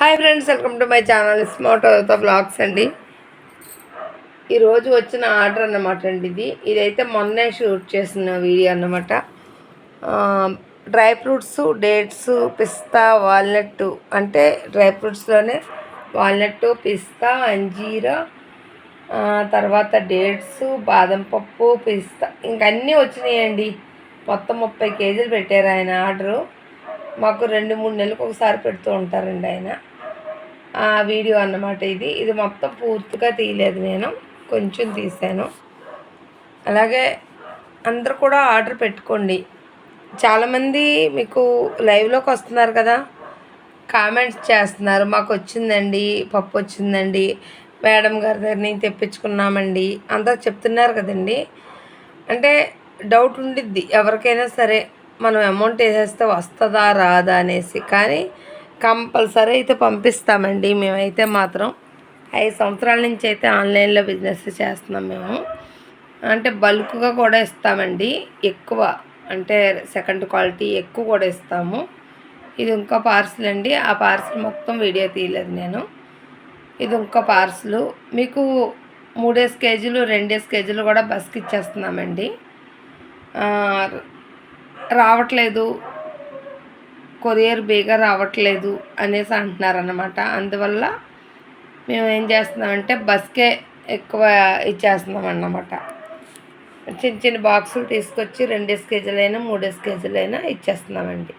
Hi friends welcome to my channel smart blogs అండి. ఈరోజు వచ్చిన ఆర్డర్ అన్నమాట అండి ఇది. ఇదైతే మొన్నే షూట్ చేసిన వీడియో అన్నమాట. డ్రై ఫ్రూట్స్ డేట్స్ పిస్తా వాల్నట్ అంటే డ్రై ఫ్రూట్స్లోనే వాల్నట్ పిస్తా అంజీరా తర్వాత డేట్స్ బాదం పప్పు పిస్తా ఇంకన్నీ వచ్చినాయండి. మొత్తం ముప్పై కేజీలు పెట్టారు ఆయన ఆర్డరు. మాకు రెండు మూడు నెలలకు ఒకసారి పెడుతూ ఉంటారండి ఆయన. వీడియో అన్నమాట ఇది. ఇది మొత్తం పూర్తిగా తీయలేదు నేను. కొంచెం తీసాను అలాగే అందరు కూడా ఆర్డర్ పెట్టుకోండి. చాలామంది మీకు లైవ్లోకి వస్తున్నారు కదా. కామెంట్స్ చేస్తున్నారు. మాకు వచ్చిందండి పప్పు వచ్చిందండి మేడం గారి దగ్గర నేను తెప్పించుకున్నామండి. అంతా చెప్తున్నారు కదండి. అంటే డౌట్ ఉండిద్ది ఎవరికైనా సరే మనం అమౌంట్ వేసేస్తే వస్తుందా రాదా అనేసి. కానీ కంపల్సరీ అయితే పంపిస్తామండి. మేమైతే మాత్రం ఐదు సంవత్సరాల నుంచి అయితే ఆన్లైన్లో బిజినెస్ చేస్తున్నాం మేము. అంటే బల్క్గా కూడా ఇస్తామండి. ఎక్కువ అంటే సెకండ్ క్వాలిటీ ఎక్కువ కూడా ఇస్తాము. ఇది ఇంకో పార్సిల్ అండి. ఆ పార్సిల్ మొత్తం వీడియో తీయలేదు నేను. ఇది ఇంకో పార్సిల్. మీకు మూడేసి కేజీలు రెండేసి కేజీలు కూడా బస్కి ఇచ్చేస్తున్నామండి. రావట్లేదు. కొరియర్ బేగా రావట్లేదు అనేసి అంటున్నారనమాట అందువల్ల మేము ఏం చేస్తున్నామంటే బస్కే ఎక్కువ ఇచ్చేస్తున్నాం అన్నమాట చిన్న చిన్న బాక్సులు తీసుకొచ్చి రెండేసి కేజీలైనా మూడేసి కేజీలైనా ఇచ్చేస్తున్నామండి.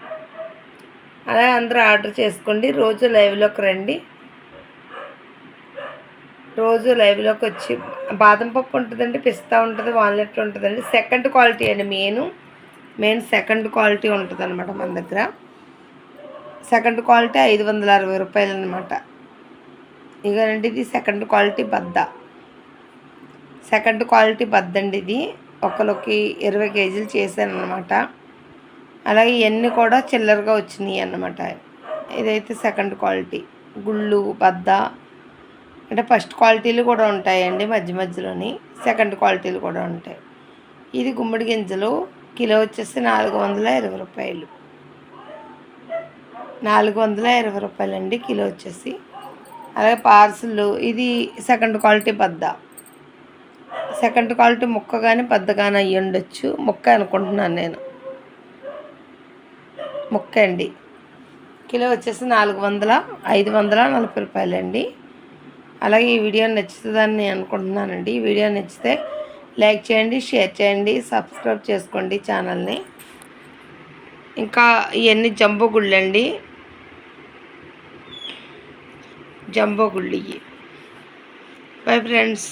అలా అందరూ ఆర్డర్ చేసుకోండి. రోజు లైవ్లోకి రండి. రోజు లైవ్లోకి వచ్చి బాదం పప్పు ఉంటుందండి పిస్తా ఉంటుంది వాల్నట్ ఉంటుందండి. సెకండ్ క్వాలిటీ అండి మెయిన్. మెయిన్ సెకండ్ క్వాలిటీ ఉంటుంది అనమాట మన దగ్గర. సెకండ్ క్వాలిటీ ఐదు వందల అరవై రూపాయలు అనమాట ఇగోనండి ఇది సెకండ్ క్వాలిటీ బద్ద. సెకండ్ క్వాలిటీ బద్ద అండి ఇది. ఒకరికి ఇరవై కేజీలు చేశాను అనమాట అలాగే ఇవన్నీ కూడా చిల్లరగా వచ్చినాయి అన్నమాట ఇదైతే సెకండ్ క్వాలిటీ. గుళ్ళు బద్ద. అంటే ఫస్ట్ క్వాలిటీలు కూడా ఉంటాయండి మధ్య మధ్యలోని. సెకండ్ క్వాలిటీలు కూడా ఉంటాయి. ఇది గుమ్మడి గింజలు. కిలో వచ్చేసి నాలుగు వందల ఇరవై రూపాయలు. నాలుగు వందల ఇరవై రూపాయలు అండి కిలో వచ్చేసి. అలాగే పార్సల్ ఇది సెకండ్ క్వాలిటీ బద్ద సెకండ్ క్వాలిటీ ముక్క కానీ పెద్ద కానీ అయ్యి ఉండొచ్చు. ముక్క అనుకుంటున్నాను నేను. ముక్క అండి. కిలో వచ్చేసి నాలుగు వందల ఐదు వందల నలభై రూపాయలు అండి అలాగే ఈ వీడియో నచ్చుతుందని నేను అనుకుంటున్నానండి. ఈ వీడియో నచ్చితే లైక్ చేయండి షేర్ చేయండి సబ్స్క్రైబ్ చేసుకోండి ఛానల్ని. ఇంకా ఇవన్నీ జంబో గుళ్ళండి జంబో గుళ్ళి బై ఫ్రెండ్స్